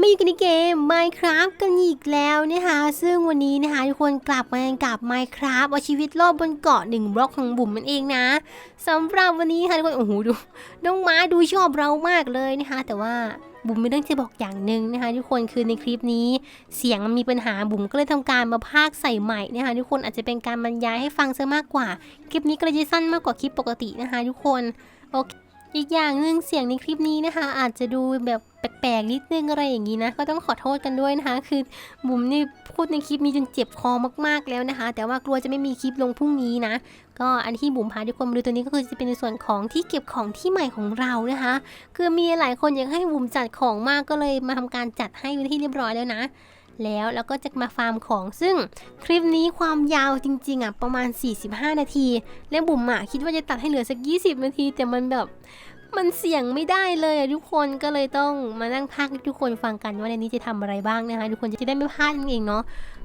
มาอยู่กันในเกม Minecraft กันอีกแล้วนะคะ ซึ่งวันนี้นะคะทุกคนกลับมากันกับ Minecraft เอาชีวิตรอบบนเกาะหนึ่งบล็อกของบุ๋มมันเองนะสำหรับวันนี้ค่ะทุกคนโอ้โหดูน้องม้าดูชอบเรามากเลยนะคะ แต่ว่าบุ๋มมีเรื่องจะบอกอย่างหนึ่งนะคะทุกคนคือในคลิปนี้ เสียงมันมีปัญหาบุ๋มก็เลยทำการมาพากใส่ใหม่นะคะทุกคนอาจจะเป็นการบรรยายให้ฟังซะมากกว่า คลิปนี้ก็เลยจะสั้นมากกว่าคลิปปกตินะคะทุกคนโอเค อีกอย่างหนึ่งเสียงในคลิปนี้นะคะ อาจจะดูแบบแปลกๆนิดนึงอะไรอย่างนี้นะ ก็ต้องขอโทษกันด้วยนะคะ คือบุ๋มนี่พูดในคลิปนี้จนเจ็บคอมากๆแล้วนะคะ แต่ว่ากลัวจะไม่มีคลิปลงพรุ่งนี้นะ ก็อันที่บุ๋มพาทุกคนมาดูตัวนี้ก็คือจะเป็นในส่วนของที่เก็บของที่ใหม่ของเรานะคะ คือมีหลายคนอยากให้บุ๋มจัดของมากก็เลยมาทำการจัดให้เป็นที่เรียบร้อยแล้วนะ แล้วแล้วก็จะมาฟาร์มของซึ่งคลิปนี้ความยาวจริงๆอะประมาณ 45 นาที และบุ๋มอะคิดว่าจะตัดให้เหลือสัก 20 นาที แต่มันแบบมันเสี่ยงไม่ได้เลยอะทุกคนก็เลยต้องมานั่งพักทุกคนฟังกันว่าในนี้จะทำอะไรบ้างนะคะ ทุกคนจะได้ไม่พลาดนั่นเองเนาะ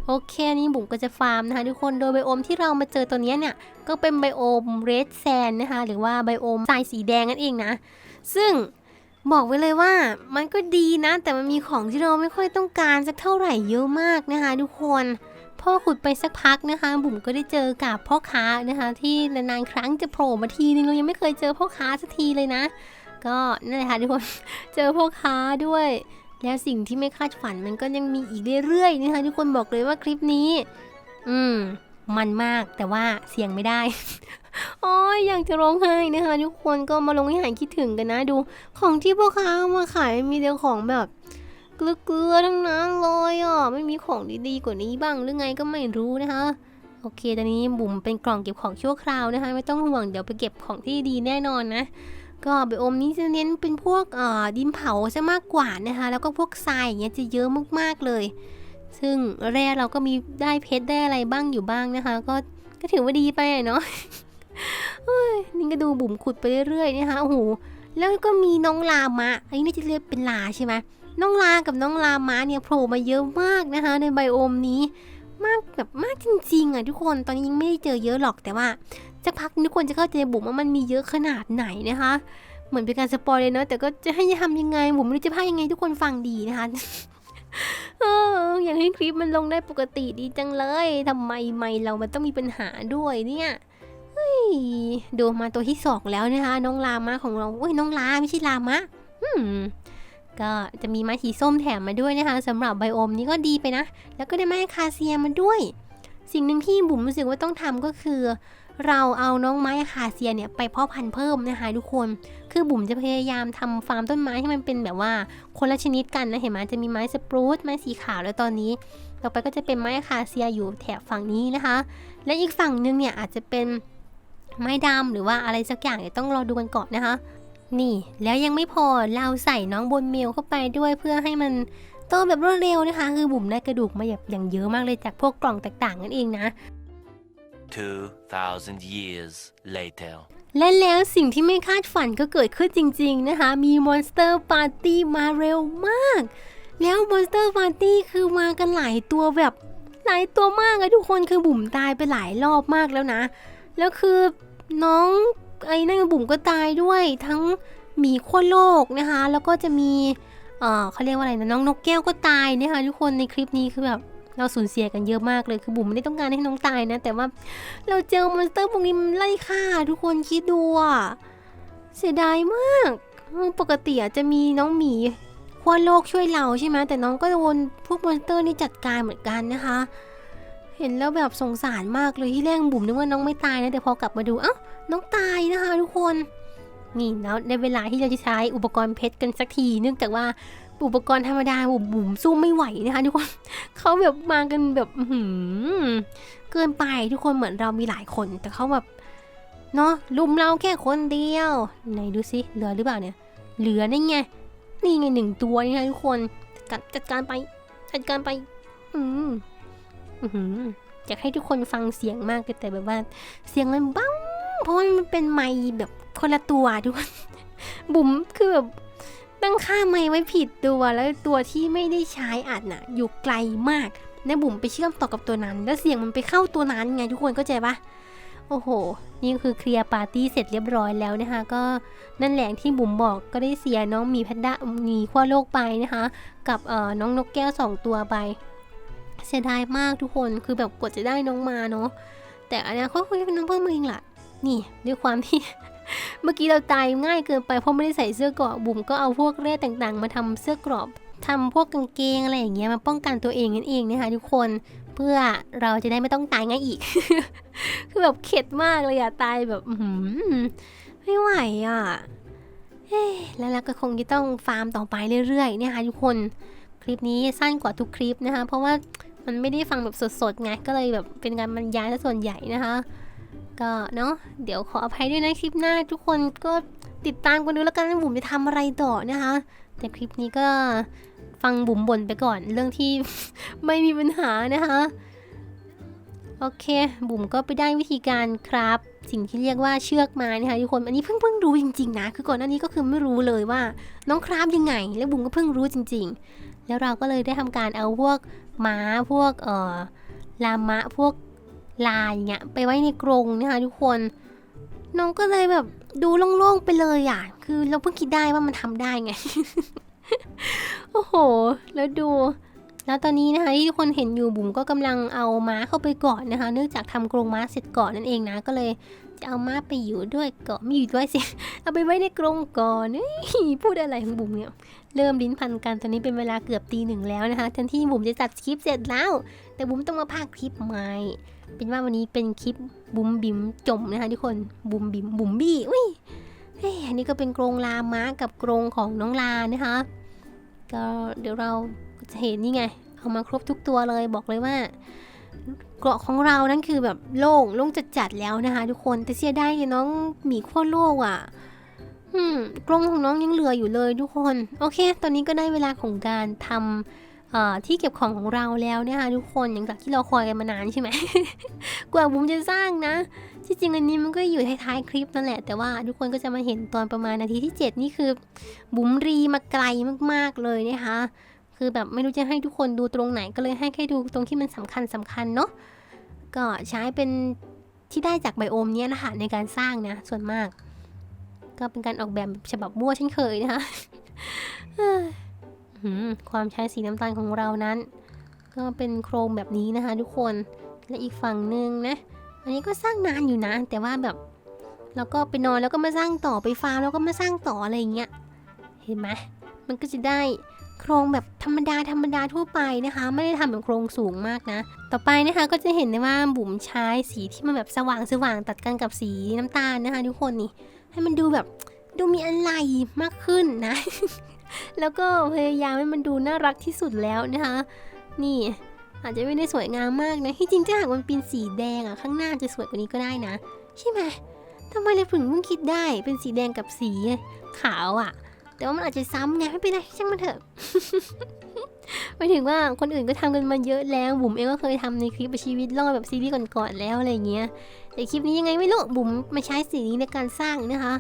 โอเคนี่บุ๋มก็จะฟาร์มนะคะ ทุกคนโดยไบโอมที่เรามาเจอตัวเนี้ยเนี่ยก็เป็นไบโอมเรดแซนนะคะ หรือว่าไบโอมทรายสีแดงนั่นเองนะ ซึ่ง บอกไว้เลยว่ามันก็ดีนะ แต่มันมีของที่เราไม่ค่อยต้องการสักเท่าไหร่เยอะมากนะคะ ทุกคนพ่อขุดไปสักพักนะคะบุ๋มก็ได้เจอกับพ่อค้านะคะ ที่นานๆครั้งจะโผล่มาทีนึงเรายังไม่เคยเจอพ่อค้าสักทีเลยนะ ก็นั่นแหละค่ะทุกคนเจอพ่อค้าด้วย แล้วสิ่งที่ไม่คาดฝันมันก็ยังมีอีกเรื่อยๆนะคะทุกคนบอกเลยว่าคลิปนี้ อืม มันมากแต่ว่าเสียงไม่ได้ โอ้ อยากจะร้องไห้นะคะทุกคนก็มาลงให้หายคิดถึงกันนะดู ของที่พ่อค้ามาขายมีแต่ของแบบเกลือๆทั้งนั้นเลยอะไม่มีของดีๆกว่านี้บ้างหรือไงก็ไม่รู้นะคะโอเค ตอนนี้บุ๋มเป็นกล่องเก็บของชั่วคราวนะคะ ไม่ต้องห่วงเดี๋ยวไปเก็บของที่ดีแน่นอนนะ ก็ไบโอมนี้จะเน้นเป็นพวกเอ่อดินเผาซะมากกว่านะคะ แล้วก็พวกทรายอย่างเงี้ยจะเยอะมากๆเลย ซึ่งแร่เราก็มีได้เพชรได้อะไรบ้างอยู่บ้างนะคะ ก็ก็ถือว่าดีไปเนาะ เฮ้ยนี่ก็ดูบุ๋มขุดไปเรื่อยๆนะคะโอ้โหแล้วก็มีน้องลามะอันนี้น่าจะเรียกเป็นลาใช่ไหมน้องลากับน้องลามะเนี่ยโผล่มาเยอะมากนะคะ ในไบโอมนี้ มากแบบมากจริงๆอะทุกคนตอนนี้ยังไม่ได้เจอเยอะหรอกแต่ว่าจะพักทุกคนจะเข้าใจบุ๋มว่ามันมีเยอะขนาดไหนนะคะ เหมือนเป็นการสปอยเลยเนาะแต่ก็จะให้ทำยังไงบุ๋มไม่รู้จะพายังไงทุกคนฟังดีนะคะอออยากให้คลิปมันลงได้ปกติดีจังเลยทำไมไม่เรามันต้องมีปัญหาด้วยเนี่ย ดูมาตัวที่สองแล้วนะคะน้องลามะของเราอุ้ยน้องลาไม่ใช่ลามะอืมก็จะมีไม้สีส้มแถมมาด้วยนะคะสำหรับไบโอมนี้ก็ดีไปนะ แล้วก็ได้ไม้คาเซียมาด้วย สิ่งหนึ่งที่บุ๋มรู้สึกว่าต้องทำก็คือ เราเอาน้องไม้คาเซียเนี่ยไปเพาะพันธุ์เพิ่มนะคะทุกคน คือบุ๋มจะพยายามทำฟาร์มต้นไม้ให้มันเป็นแบบว่าคนละชนิดกันนะเห็นไหมจะมีไม้สปรูตไม้สีขาวแล้วตอนนี้ ต่อไปก็จะเป็นไม้คาเซียอยู่แถบฝั่งนี้นะคะ และอีกฝั่งหนึงเนี่ยอาจจะเป็น ไม้ดำหรือว่าอะไรสักอย่างเดี๋ยวต้องรอดูกันก่อนนะคะ นี่แล้วยังไม่พอเราใส่น้องบนเมลเข้าไปด้วยเพื่อให้มันโตแบบรวดเร็วนะคะ คือบุ๋มได้กระดูกมาแบบอย่างเยอะมากเลยจากพวกกล่องต่างๆนั่นเองนะ 2,000 years later. และแล้วสิ่งที่ไม่คาดฝันก็เกิดขึ้นจริง ๆ นะคะ มีมอนสเตอร์ปาร์ตี้มาเร็วมาก แล้วมอนสเตอร์ปาร์ตี้คือมากันหลายตัวแบบหลายตัวมากอะทุกคนคือบุ๋มตายไปหลายรอบมากแล้วนะ แล้วคือน้องไอ้นั่นบุ๋มก็ตายด้วยทั้งหมีขั้วโลกนะคะ แล้วก็จะมีเออเขาเรียกว่าอะไรนะน้องนกแก้วก็ตายนะคะทุกคนในคลิปนี้คือแบบเราสูญเสียกันเยอะมากเลย คือบุ๋มไม่ได้ต้องการให้น้องตายนะ แต่ว่าเราเจอมอนสเตอร์พวกนี้มันไล่ฆ่า ทุกคนคิดดูอะเสียดายมากปกติอะจะมีน้องหมีขั้วโลกช่วยเราใช่ไหมแต่น้องก็โดนพวกมอนสเตอร์นี่จัดการเหมือนกันนะคะ เห็นแล้วแบบสงสารมากเลยที่แรกบุ๋มนึกว่าน้องไม่ตายนะแต่พอกลับมาดูเอ้าน้องตายนะคะทุกคนนี่แล้วในเวลาที่เราจะใช้อุปกรณ์เพชรกันสักทีเนื่องจากว่าอุปกรณ์ธรรมดาบุ๋มบุ๋มสู้ไม่ไหวนะคะทุกคนเขาแบบมากันแบบหือเกินไปทุกคนเหมือนเรามีหลายคน แต่เขาแบบเนาะลุมเราแค่คนเดียวไหนดูสิเหลือหรือเปล่าเนี่ย เหลือนี่ไงนี่ไงหนึ่งตัวนี่นะทุกคนจัดการจัดการไปจัดการไป อืม อยากให้ทุกคนฟังเสียงมากเลยแต่แบบว่า เสียงมันบ้างเพราะมันเป็นไมค์แบบคนละตัวทุกคนบุ๋มคือแบบตั้งค่าไมค์ไว้ผิดตัวแล้วตัวที่ไม่ได้ใช้อัดน่ะ อยู่ไกลมากแล้วบุ๋มไปเชื่อมต่อกับตัวนั้น แล้วเสียงมันไปเข้าตัวนั้นไงทุกคนเข้าใจปะโอ้โห นี่คือเคลียร์ปาร์ตี้เสร็จเรียบร้อยแล้วนะคะ ก็นั่นแหละที่บุ๋มบอกก็ได้เสียน้องมีแพนด้ามีขั้วโลกไปนะคะ กับเอ่อน้องนกแก้วสองตัวไป เสียดายมากทุกคนคือแบบกว่าจะได้น้องมาเนาะแต่อันนี้เขาคุยกันน้องเพิ่มมาเองล่ะ นี่ด้วยความที่ เมื่อกี้เราตายง่ายเกินไปเพราะไม่ได้ใส่เสื้อเกราะบุ๋มก็เอาพวกแร่ต่างๆ มาทำเสื้อกราะทำพวกกางเกงอะไรอย่างเงี้ยมาป้องกันตัวเองนั่นเองนะคะทุกคนเพื่อเราจะได้ไม่ต้องตายง่ายอีก คือแบบเข็ดมากเลยอะตายแบบหือไม่ไหวอะแล้วเราก็คงจะต้องฟาร์มต่อไปเรื่อยๆเนี่ยค่ะทุกคน คลิปนี้สั้นกว่าทุกคลิปนะคะ เพราะว่า มันไม่ได้ฟังแบบสดๆไงก็เลยแบบเป็นการบรรยายซะส่วนใหญ่นะคะ ก็เนาะเดี๋ยวขออภัยด้วยนะคลิปหน้า ทุกคนก็ติดตามกันดูแล้วกันว่าบุ๋มจะทำอะไรต่อนะคะ แต่คลิปนี้ก็ฟังบุ๋มบ่นไปก่อนเรื่องที่ ไม่มีปัญหานะคะโอเค บุ๋มก็ไปได้วิธีการครับ สิ่งที่เรียกว่าเชือกมานะคะทุกคน อันนี้เพิ่งเพิ่งรู้จริงๆนะ คือก่อนหน้านี้ก็คือไม่รู้เลยว่า น้องคราฟยังไง แล้วบุ๋มก็เพิ่งรู้จริง ๆ แล้วเราก็เลยได้ทำการเอาพวก ม้าพวกเอ่อลามะพวกลายอย่างเงี้ยไปไว้ในกรงนะคะทุกคน น้องก็เลยแบบดูโล่งๆไปเลยอะ คือเราเพิ่งคิดได้ว่ามันทำได้ไง โอ้โห แล้วดู แล้วตอนนี้นะคะที่ทุกคนเห็นอยู่บุ๋มก็กำลังเอาม้าเข้าไปก่อนนะคะ เนื่องจากทำกรงม้าเสร็จก่อนนั่นเองนะ ก็เลย จะเอาม้าไปอยู่ด้วยเกาะไม่อยู่ด้วยสิ เอาไปไว้ในกรงก่อนเฮ้ยพูดอะไรของบุ๋มเนี่ย เริ่มลิ้นพันกันตอนนี้เป็นเวลาเกือบตีหนึ่งแล้วนะคะทันที่บุ๋มจะจัดคลิปเสร็จแล้ว แต่บุ๋มต้องมาพากคลิปใหม่ เป็นว่าวันนี้เป็นคลิปบุ๋มบิ๋มจมนะคะทุกคน บุ๋มบิ๋มบุ๋มบี้ อุ้ยเฮ้ยอันนี้ก็เป็นกรงลาม้ากับกรงของน้องลานะคะ ก็เดี๋ยวเราจะเห็นนี่ไง เอามาครบทุกตัวเลยบอกเลยว่า เกราะของเรานั้นคือแบบโล่งโล่งจัดๆแล้วนะคะ ทุกคนแต่เสียดายเนี่ยน้องหมีขั้วโลกอะอืมกรงของน้องยังเหลืออยู่เลยทุกคน โอเค ตอนนี้ก็ได้เวลาของการทำที่เก็บของของเราแล้วเนะคะทุกคนอย่างจากที่เราคอยกันมานานใช่ไหมกว่าบุ้มจะสร้างนะที่จริงอันนี้มันก็อยู่ท้ายๆคลิปนั่นแหละ แต่ว่าทุกคนก็จะมาเห็นตอนประมาณนาทีที่ 7 นี่คือบุ๋มรีมาไกลมากๆเลยนะคะ คือแบบไม่รู้จะให้ทุกคนดูตรงไหนก็เลยให้แค่ดูตรงที่มันสำคัญสำคัญเนาะก็ใช้เป็นที่ได้จากไบโอมเนี้ยนะคะในการสร้างนะส่วนมาก ก็เป็นการออกแบบฉบับมั่วเช่นเคยนะคะความใช้สีน้ำตาลของเรานั้น ก็เป็นโครงแบบนี้นะคะ ทุกคนและอีกฝั่งหนึ่งนะ อันนี้ก็สร้างนานอยู่นะ แต่ว่าแบบเราก็ไปนอนแล้วก็มาสร้างต่อไปฟาร์มแล้วก็มาสร้างต่ออะไรอย่างเงี้ยเห็นไหมมันก็จะได้ โครงแบบธรรมดาธรรมดาทั่วไปนะคะ ไม่ได้ทำแบบโครงสูงมากนะ ต่อไปนะคะก็จะเห็นได้ว่าบุ๋มใช้สีที่มันแบบสว่างสว่างตัดกันกับสีน้ำตาลนะคะ ทุกคนนี่ให้มันดูแบบดูมีอะไรมากขึ้นนะ แล้วก็พยายามให้มันดูน่ารักที่สุดแล้วนะคะ นี่อาจจะไม่ได้สวยงามมากนะที่จริงถ้าหากมันเป็นสีแดงอะข้างหน้าจะสวยกว่านี้ก็ได้นะ ใช่ไหมทำไมเลยถึงเพิ่งคิดได้เป็นสีแดงกับสีขาวอะ แต่ว่ามันอาจจะซ้ำไงไม่เป็นไรช่างมันเถอะหมายถึงว่าคนอื่นก็ทำกันมาเยอะแล้ว บุ๋มเองก็เคยทำในคลิปชีวิตรอดแบบซีรีส์ก่อนๆแล้วอะไรเงี้ย แต่คลิปนี้ยังไงไม่รู้ บุ๋มมาใช้สีนี้ในการสร้างนะคะ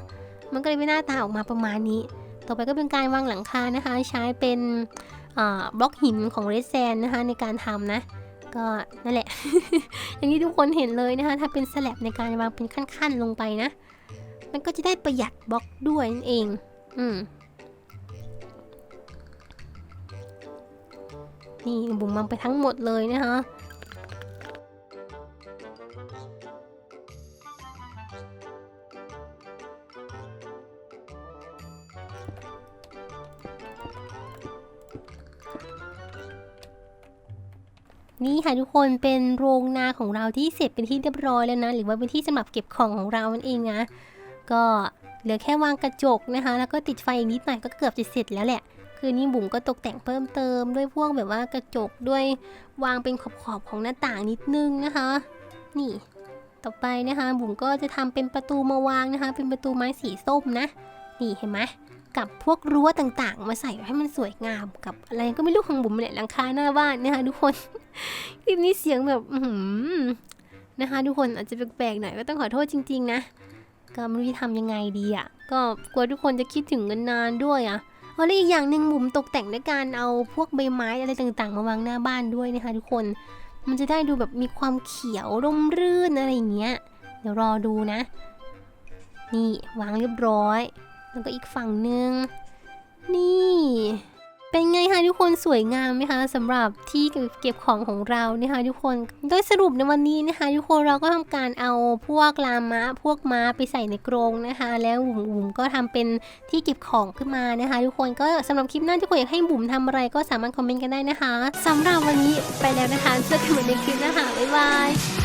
มันก็เลยไม่หน้าตาออกมาประมาณนี้ ต่อไปก็เป็นการวางหลังคานะคะ ใช้เป็นบล็อกหินของเรดแซนนะคะในการทำนะ ก็นั่นแหละ อย่างที่ทุกคนเห็นเลยนะคะถ้าเป็นสแลบในการวางเป็นขั้นๆลงไปนะ มันก็จะได้ประหยัดบล็อกด้วยนั่นเอง อืม นี่บุ๋มวางไปทั้งหมดเลยนะคะนี่ค่ะทุกคนเป็นโรงนาของเราที่เสร็จเป็นที่เรียบร้อยแล้วนะ หรือว่าเป็นที่สำหรับเก็บของของเรานั่นเองนะ ก็เหลือแค่วางกระจกนะคะ แล้วก็ติดไฟอีกนิดหน่อยก็เกือบจะเสร็จแล้วแหละ คืนนี้บุ๋มก็ตกแต่งเพิ่มเติม ด้วยพวกแบบว่ากระจกด้วยวางเป็นขอบๆของหน้าต่างนิดนึงนะคะ นี่ ต่อไปนะคะบุ๋มก็จะทำเป็นประตูมาวางนะคะ เป็นประตูไม้สีส้มนะ นี่เห็นไหมกับพวกรั้วต่างๆ มาใส่ให้มันสวยงามกับอะไรก็ไม่รู้ของบุ๋มเนี่ยหลังคาหน้าบ้านนะคะทุกคน คลิปนี้เสียงแบบอื้อหือนะคะ ทุกคนอาจจะแปลกๆหน่อยก็ต้องขอโทษจริง ๆ นะก็ไม่รู้จะทำยังไงดีอะ ก็กลัวทุกคนจะคิดถึงกันนานด้วยอะ อ๋อและอีกอย่างหนึ่งบุ๋มตกแต่งด้วยการเอาพวกใบไม้อะไรต่างๆ มาวางหน้าบ้านด้วยนะคะทุกคน มันจะได้ดูแบบมีความเขียวร่มรื่นอะไรอย่างเงี้ย เดี๋ยวรอดูนะ นี่วางเรียบร้อย แล้วก็อีกฝั่งหนึ่งนี่ เป็นไงคะทุกคนสวยงามไหมคะสำหรับที่เก็บของของเราเนี่ยค่ะทุกคน โดยสรุปในวันนี้นะคะ ทุกคนเราก็ทำการเอาพวกลามะพวกม้าไปใส่ในกรงนะคะ แล้วบุ๋มบุ๋มก็ทำเป็นที่เก็บของขึ้นมานะคะ ทุกคนก็สำหรับคลิปหน้าทุกคนอยากให้บุ๋มทำอะไรก็สามารถคอมเมนต์กันได้นะคะสำหรับวันนี้ไปแล้วนะคะเจอกันใหม่ในคลิปหน้าค่ะบ๊ายบาย